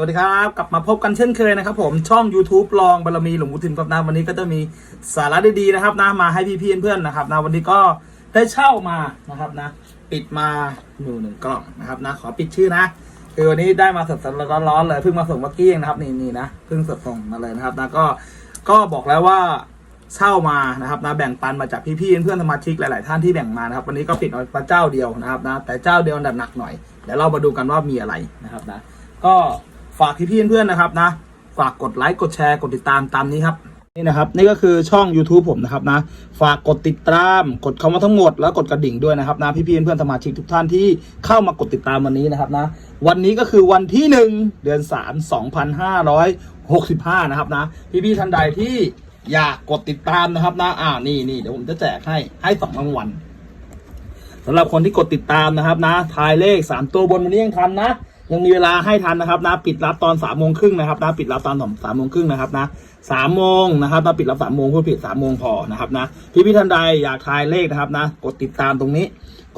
วัสดีครับ กลับมาพบกันเช่นเคยนะครับผมช่อง YouTube ลองบารมีหลวงปู่ทิมครับนะวันนี้ก็จะมีสาระดีๆนะครับนะมาให้พี่ๆเพื่อนๆนะครับนะวันนี้ก็ได้เช่ามานะครับนะ ปิดมาอยู่หนึ่งกล่องนะครับนะ ขอปิดชื่อนะ คือวันนี้ได้มาสดๆแล้วก็ร้อนๆเลยเพิ่งมาส่งเมื่อกี้เองนะครับนี่นี่นะเพิ่งสดส่งมาเลยนะครับนะก็ก็บอกแล้วว่าเช่ามานะครับนะแบ่งปันมาจากพี่ๆเพื่อนสมาชิกหลายๆท่านที่แบ่งมานะครับวันนี้ก็ปิดเอาเจ้าเดียวนะครับนะแต่เจ้าเดียวดับหนักหน่อยเดี๋ยวเรามาดูกันว่ามีอะไรนะครับนะ ก็ ฝากพี่ๆเพื่อนๆนะครับนะฝากกดไลค์กดแชร์กดติดตามตามนี้ครับนี่นะครับนี่ก็คือช่อง YouTube ผมนะครับนะฝากกดติดตาม กดคำว่าทั้งหมดแล้วกดกระดิ่งด้วยนะครับนะพี่ๆเพื่อนสมาชิกทุกท่านที่เข้ามากดติดตามวันนี้นะครับนะวันนี้ก็คือวันที่ 1 เดือน 3 2565 นะครับนะพี่ๆท่านใดที่อยากกดติดตามนะครับนะอ่านี่นี่เดี๋ยวผมจะแจกให้ให้สองรางวัลสำหรับคนที่กดติดตามนะครับนะทายเลข 3 ตัวบนวันนี้ยังทันนะ ยังมีเวลาให้ทันนะครับนะปิดรับตอนสามโมงครึ่งนะครับนะปิดรับตอนสามโมงครึ่งนะครับนะสามโมงนะครับนะปิดรับสามโมงพูดผิดสามโมงพอนะครับนะพี่พี่ท่านใดอยากทายเลขนะครับนะ กดติดตามตรงนี้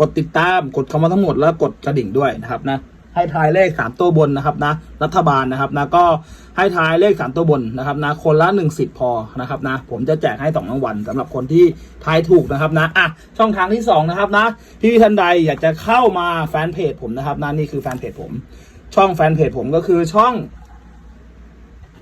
กดติดตามกดคำว่าทั้งหมดแล้วกดกระดิ่งด้วยนะครับนะ ให้ทายเลขสามตัวบนนะครับนะรัฐบาลนะครับนะก็ให้ทายเลขสามตัวบนนะครับนะคนละหนึ่งสิทธิ์พอนะครับนะผมจะแจกให้สองรางวัลสำหรับคนที่ทายถูกนะครับนะอะช่องทางที่สองนะครับนะพี่ท่านใดอยากจะเข้ามาแฟนเพจผมนะครับนะนี่คือแฟนเพจผม ช่องแฟนเพจผมก็คือช่อง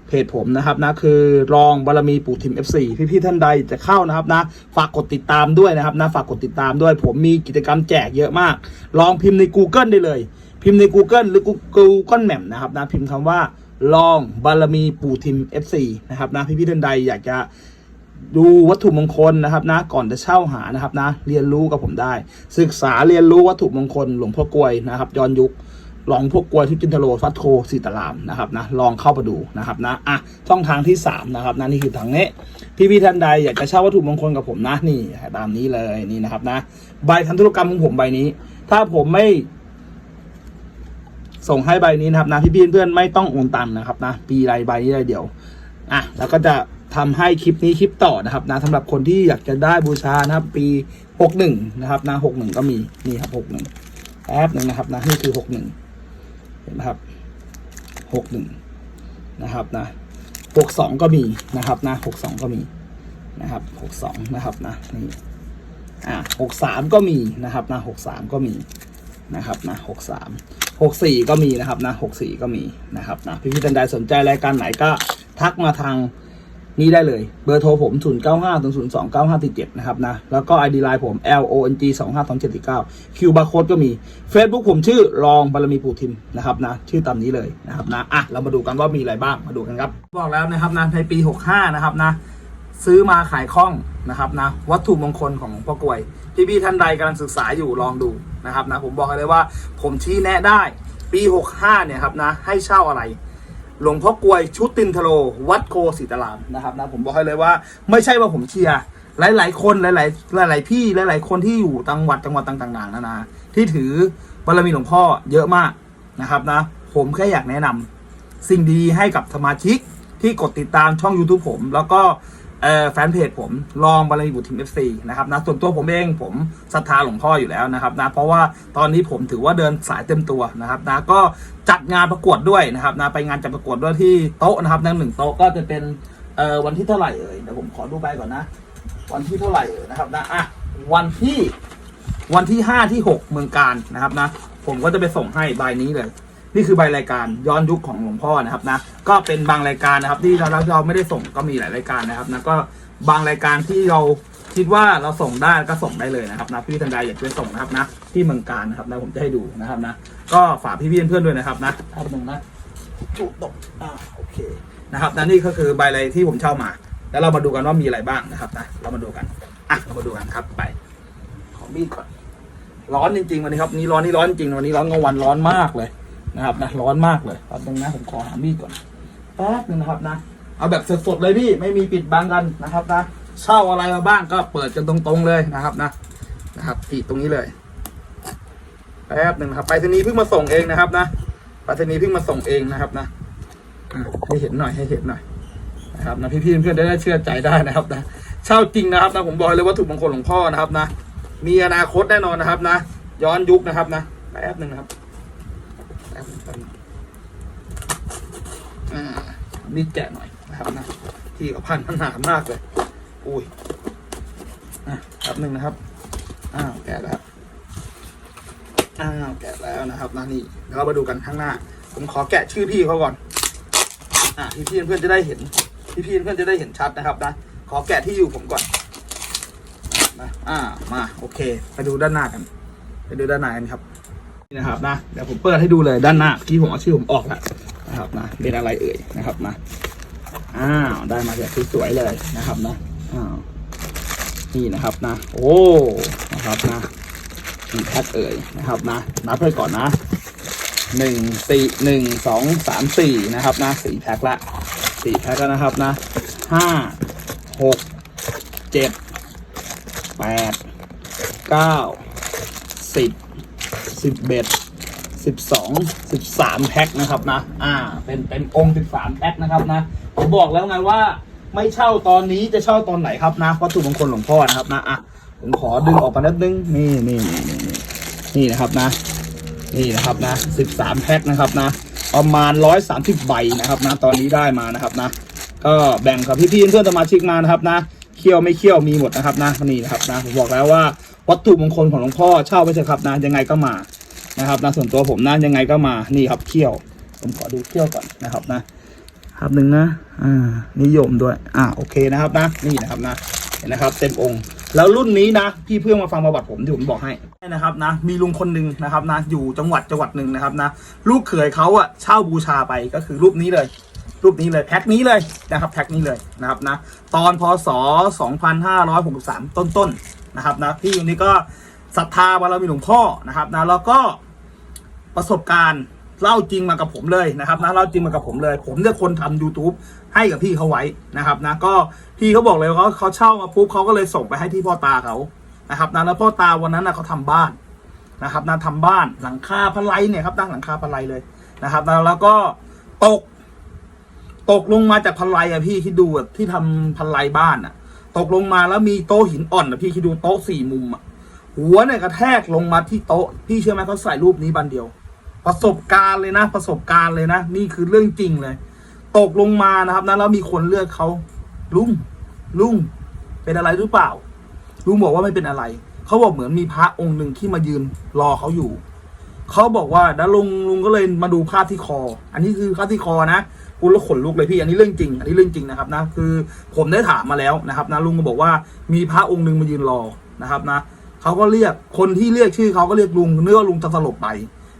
เพจผมนะครับนะคือรองบารมีปู่ทิม F4 พี่ๆท่านใดจะเข้านะครับนะฝากกดติดตามด้วยนะครับนะฝากกดติดตามด้วย ผมมีกิจกรรมแจกเยอะมาก ลองพิมพ์ใน Google ได้เลย พิมพ์ใน Google หรือ Google Map นะครับนะพิมพ์คำว่าลองบารมีปู่ทิม F4 นะครับนะพี่ๆท่านใดอยากจะดูวัตถุมงคลนะครับนะก่อนจะเช่าหานะครับนะเรียนรู้กับผมได้ ศึกษาเรียนรู้วัตถุมงคลหลวงพ่อกลวยนะครับย้อนยุค ลวงพ่อกลวยทุจินทโลฟัตโคสีตารามนะครับนะลองเข้าไปดูนะครับนะอะช่องทางที่สามนะครับนะนี่คือทางนี้พี่พี่ท่านใดอยากจะเช่าวัตถุมงคลกับผมนะนี่ตามนี้เลยนี่นะครับนะ ใบทำธุรกรรมของผมใบนี้ ถ้าผมไม่ ส่งให้ใบนี้นะครับนะพี่พี่เพื่อนไม่ต้องโอนตังค์นะครับนะปีไรใบนี้ไรเดียวอะแล้วก็จะทำให้คลิปนี้คลิปต่อนะครับนะสำหรับคนที่อยากจะได้บูชานะครับ ปีหกหนึ่งนะครับนะหกหนึ่งก็มีนี่ครับหกหนึ่งแป๊บหนึ่งนะครับนะนี่คือหก ห็นไหมครับหกหนึ่งนะครับนะหกสองก็มีนะครับนะหกสองก็มีนะครับหกสองนะครับนะนี่อะหกสามก็มีนะครับนะหกสามก็มีนะครับนะหกสามหกสี่ก็มีนะครับนะหกสี่ก็มีนะครับนะพี่พี่ท่านใดสนใจรายการไหนก็ทักมาทาง นี่ได้เลยเบอร์โทรผม 0 9 5 0 0 2 9 5 4 7 นะครับนะ แล้วก็ ID ไลน์ผม L O N G 2 5 2 7 4 9คิวบาร์โค้ดก็มี Facebook ผมชื่อรองบารมีปู่ทิมนะครับนะ ชื่อตามนี้เลยนะครับนะ อะ เรามาดูกันว่ามีอะไรบ้างมาดูกันครับ บอกแล้วนะครับนะในปี 65 นะครับนะ ซื้อมาขายคล่องนะครับนะ วัตถุมงคลของหลวงพ่อกลวยพี่พี่ๆท่านใดกำลังศึกษาอยู่ลองดูนะครับนะผมบอกเลยว่าผมชี้แนะได้ปี 65 เนี่ยครับนะให้เช่าอะไร หลวงพ่อกลวยชุดตินทโรวัดโคศิตารามนะครับนะผมบอกให้เลยว่า ไม่ใช่ว่าผมเชียร์หลาย ๆ คนหลาย ๆ หลาย ๆ พี่หลาย ๆ คนที่อยู่จังหวัดจังหวัดต่าง ๆ นานาที่ถือบารมีหลวงพ่อเยอะมากนะครับนะ ผมแค่อยากแนะนำสิ่งดีให้กับสมาชิกที่กดติดตามช่อง YouTube ผม แล้วก็ แฟนเพจผมลองบารมีบุตรทีม FC นะครับนะส่วนตัวผมเองผมศรัทธาหลวงพ่ออยู่แล้วนะครับนะเพราะว่าตอนนี้ผมถือว่าเดินสายเต็มตัวนะครับนะก็จัดงานประกวดด้วยนะครับนะไปงานจัดประกวดด้วยที่โต๊ะนะครับนั่งหนึ่งโต๊ะก็จะเป็นเอ่อวันที่เท่าไหร่เอ่ยเดี๋ยวผมขอดูใบก่อนนะ วันที่เท่าไหร่เอ่ยนะครับนะอะวันที่วันที่ห้าที่หกเมืองการนะครับนะผมก็จะไปส่งให้ใบนี้เลย นี่คือใบรายการย้อนยุคของหลวงพ่อนะครับนะก็เป็นบางรายการนะครับ ที่เราเราไม่ได้ส่งก็มีหลายรายการนะครับนะก็บางรายการที่เราคิดว่าเราส่งได้ก็ส่งได้เลยนะครับนะพี่ทันใดอยากจะไปส่งนะครับนะที่เมืองการนะครับนะผมจะให้ดูนะครับนะก็ฝากพี่ๆเพื่อนๆด้วยนะครับนะแป๊บนึงนะจุดตกอ่าโอเคนะครับนะนี่ก็คือใบอะไรที่ผมเช่ามา แล้วเรามาดูกันว่ามีอะไรบ้างนะครับนะเรามาดูกันอะเรามาดูกันครับไปขอมีดก่อนร้อนจริงๆวันนี้ครับ นี่ร้อนนี่ร้อนจริงวันนี้ร้อนกลางวันร้อนมากเลย นะครับนะร้อนมากเลยแป๊บนึงนะผมขอหามีดก่อนแป๊บนึงนะครับนะ เอาแบบสดๆเลยพี่ไม่มีปิดบังกันนะครับนะเช่าอะไรมาบ้างก็เปิดกันตรงๆเลยนะครับนะนะครับติดตรงนี้เลยแป๊บหนึ่งครับไปรษณีย์เพิ่งมาส่งเองนะครับนะไปรษณีย์เพิ่งมาส่งเองนะครับนะให้เห็นหน่อยให้เห็นหน่อยนะครับนะพี่ๆเพื่อนๆได้เชื่อใจได้นะครับนะเช่าจริงนะครับนะผมบอกเลยว่าถูกมงคลหลวงพ่อนะครับนะมีอนาคตแน่นอนนะครับนะ ย้อนยุคนะครับนะแป๊บหนึ่งนะครับ นึ่งแป๊บหนึ่งมีดแกะหน่อยนะครับนะที่กับพันมันหนามากเลยอุ้ยอะแป๊บหนึ่งนะครับอ้าวแกะแล้วอ้าวแกะแล้วนะครับนะนี่เดี๋ยวเรามาดูกันข้างหน้า ผมขอแกะชื่อพี่เขาก่อนอะพี่พี่เพื่อนจะได้เห็นพี่พี่เพื่อนจะได้เห็นชัดนะครับนะขอแกะที่อยู่ผมก่อนนะอ่ามาโอเค ไปดูด้านหน้ากัน ไปดูด้านหน้ากันครับ นี่นะครับนะเดี๋ยวผมเปิดให้ดูเลยด้านหน้าที่ผมเอาชื่อผมออกแล้วนะครับนะเป็นอะไรเอ่ยนะครับนะอ้าวได้มาแบบสวยๆเลยนะครับนะอ้าวนี่นะครับนะ โอ้นะครับนะกี่แพ็คเอ่ยนะครับนะนับไปก่อนนะหนึ่งสี่หนึ่งสองสามสี่นะครับนะสี่แพ็คละสี่แพ็คแล้วนะครับนะห้าหกเจ็ดแปดเก้าสิบ สิบเอ็ดสิบสองสิบสามแพ็คนะครับนะ อ่า เป็นเป็นองค์สิบสามแพ็คนะครับนะ ผมบอกแล้วไงว่าไม่เช่าตอนนี้จะเช่าตอนไหนครับนะวัตถุมงคลหลวงพ่อนะครับนะ อะ ผมขอดึงออกมานิดนึงนี่นี่นี่นี่นี่นี่นะครับนะ นี่นะครับนะสิบสามแพ็คนะครับนะ ประมาณร้อยสามสิบใบนะครับนะ ตอนนี้ได้มานะครับนะ ก็แบ่งกับพี่ๆเพื่อนสมาชิกมานะครับนะ เคี่ยวไม่เคี่ยวมีหมดนะครับนะนี่นะครับนะ ผมบอกแล้วว่า วัตถุมงคลของหลวงพ่อเช่าไปเถอะครับนะยังไงก็มานะครับนะส่วนตัวผมนะยังไงก็มานี่ครับเคี่ยว ผมขอดูเคี่ยวก่อนนะครับนะครับหนึ่งนะอ่านิยมด้วยอ่าโอเคนะครับนะนี่นะครับนะเห็นนะครับ เต็มองค์แล้วรุ่นนี้นะพี่เพื่อนมาฟังประวัติผมที่ผมบอกให้นะครับนะ มีลุงคนหนึ่งนะครับนะอยู่จังหวัดจังหวัดหนึ่งนะครับนะลูกเขยเขาอะเช่าบูชาไปก็คือรูปนี้เลย รูปนี้เลยแพ็คนี้เลยนะครับแพ็คนี้เลยนะครับนะตอนพศ 2563 ต้นๆนะครับนะพี่คนนี้ก็ศรัทธาบารมีหลวงพ่อนะครับนะแล้วก็ประสบการณ์เล่าจริงมากับผมเลยนะครับนะเล่าจริงมากับผมเลย ผมเนี่ยคนทำ YouTube ให้กับพี่เขาไว้นะครับนะก็พี่เขาบอกเลยว่าเขาเช่ามาปุ๊บเขาก็เลยส่งไปให้ที่พ่อตาเขานะครับนะแล้วพ่อตาวันนั้นนะเขาทำบ้านนะครับนะทำบ้านหลังคาพลายเนี่ยครับตั้งหลังคาพลายเลยนะครับนะแล้วก็ตก ตกลงมาจากพันไลอะพี่คิดดูอะที่ทำพันไลบ้านอะตกลงมาแล้วมีโต๊ะหินอ่อนอะพี่คิดดูโต๊ะสี่มุมอะหัวเนี่ยกระแทกลงมาที่โต๊ะพี่เชื่อไหมเขาใส่รูปนี้บันเดียว ประสบการณ์เลยนะ ประสบการณ์เลยนะ นี่คือเรื่องจริงเลย ตกลงมานะครับนะแล้วมีคนเลือกเขาลุงลุงเป็นอะไรหรือเปล่าลุงบอกว่าไม่เป็นอะไรเขาบอกเหมือนมีพระองค์หนึ่งที่มายืนรอเขาอยู่เขาบอกว่าแล้วลุงลุงก็เลยมาดูภาพที่คอ อันนี้คือภาพที่คอนะ กูแล้วขนลุกเลยพี่อันนี้เรื่องจริง อันนี้เรื่องจริงนะครับนะคือผมได้ถามมาแล้วนะครับนะลุงก็บอกว่ามีพระองค์หนึ่งมายืนรอนะครับนะเขาก็เรียกคนที่เรียกชื่อเขาก็เรียกลุงเนื้อลุงจะสลบไป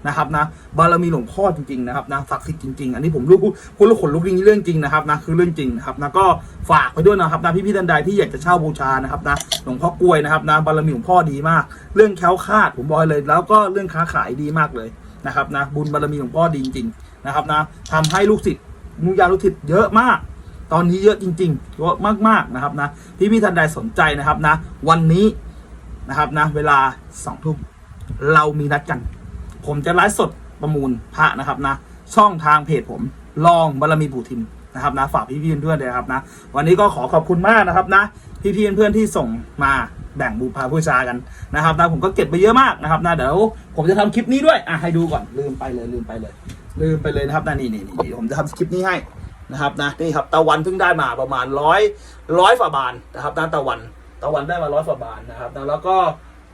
นะครับนะบารมีหลวงพ่อจริงๆนะครับนะศักดิ์สิทธิ์จริงๆ อันนี้ผมรู้คุณแล้วขนลุกจริงเรื่องจริงนะครับนะคือเรื่องจริงนะครับนะก็ฝากไปด้วยนะครับนะพี่ๆท่านใดที่อยากจะเช่าบูชานะครับนะหลวงพ่อกล้วยนะครับนะบารมีหลวงพ่อดีมาก เรื่องแคล้วคลาดผมบอกเลย แล้วก็เรื่องค้าขายดีมากเลยนะครับนะบุญบารมีหลวงพ่อดีจริงๆนะครับนะทำให้ลูกศิษย์ นุยาลูกศิษย์เยอะมาก ตอนนี้เยอะจริงๆเยอะมากๆนะครับนะพี่พี่ท่านใดสนใจนะครับนะ วันนี้นะครับนะ เวลาสองทุ่มเรามีนัดกัน ผมจะไลฟ์สดประมูลพระนะครับนะ ช่องทางเพจผมลองบารมีปู่ทิมนะครับนะฝากพี่พี่เพื่อนๆด้วยครับนะ วันนี้ก็ขอขอบคุณมากนะครับนะ พี่พี่เพื่อนๆที่ส่งมาแบ่งบูพาบูชากันนะครับนะผมก็เก็บไปเยอะมากนะครับนะเดี๋ยวผมจะทำคลิปนี้ด้วยอะให้ดูก่อนลืมไปเลยลืมไปเลย ลืมไปเลยนะครับนะนี่นี่นี่ผมจะทำคลิปนี้ให้นะครับนะนี่ครับตะวันเพิ่งได้มาประมาณร้อยร้อยฝ่าบานนะครับนะตะวันตะวันได้มาร้อยฝ่าบานนะครับนะแล้วก็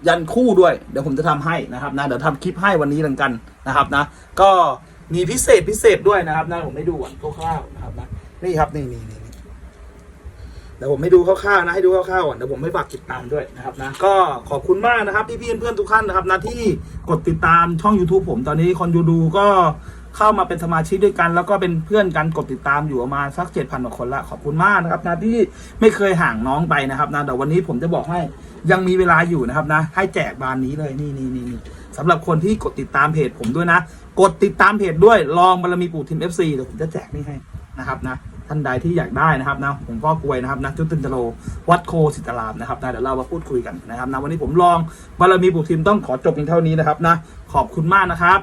ยันคู่ด้วย เดี๋ยวผมจะทำให้นะครับนะเดี๋ยวทำคลิปให้วันนี้เหมือนกันนะครับนะ ก็มีพิเศษพิเศษด้วยนะครับนะผมให้ดูก่อนคร่าวๆนะครับนะนี่ครับนี่นี่นี่เดี๋ยวผมให้ดูคร่าวๆนะให้ดูคร่าวๆก่อนเดี๋ยวผมให้ฝากติดตามด้วยนะครับนะก็ขอบคุณมากนะครับพี่ๆเพื่อนๆทุกท่านนะครับนะที่กดติดตามช่อง YouTube ผมตอนนี้คนยูดูก็ เข้ามาเป็นสมาชิกด้วยกัน แล้วก็เป็นเพื่อนกันกดติดตามอยู่ประมาณสักเจ็ดพันกว่าคนละขอบคุณมากนะครับนะที่ไม่เคยห่างน้องไปนะครับนะแต่วันนี้ผมจะบอกให้ยังมีเวลาอยู่นะครับนะ ให้แจกบานนี้เลยนี่นี่นี่นี่สำหรับคนที่กดติดตามเพจผมด้วยนะ กดติดตามเพจด้วยลองบารมีปู่ทิม FC เดี๋ยวผมจะแจกนี่ให้นะครับนะท่านใดที่อยากได้นะครับนะผมพ่อกลวยนะครับนะจุตินจโลวัดโคสิตรามนะครับนะเดี๋ยวเรามาพูดคุยกันนะครับนะวันนี้ผมลองบารมีปู่ทิมต้องขอจบเพียงเท่านี้นะครับนะขอบคุณมากนะครับ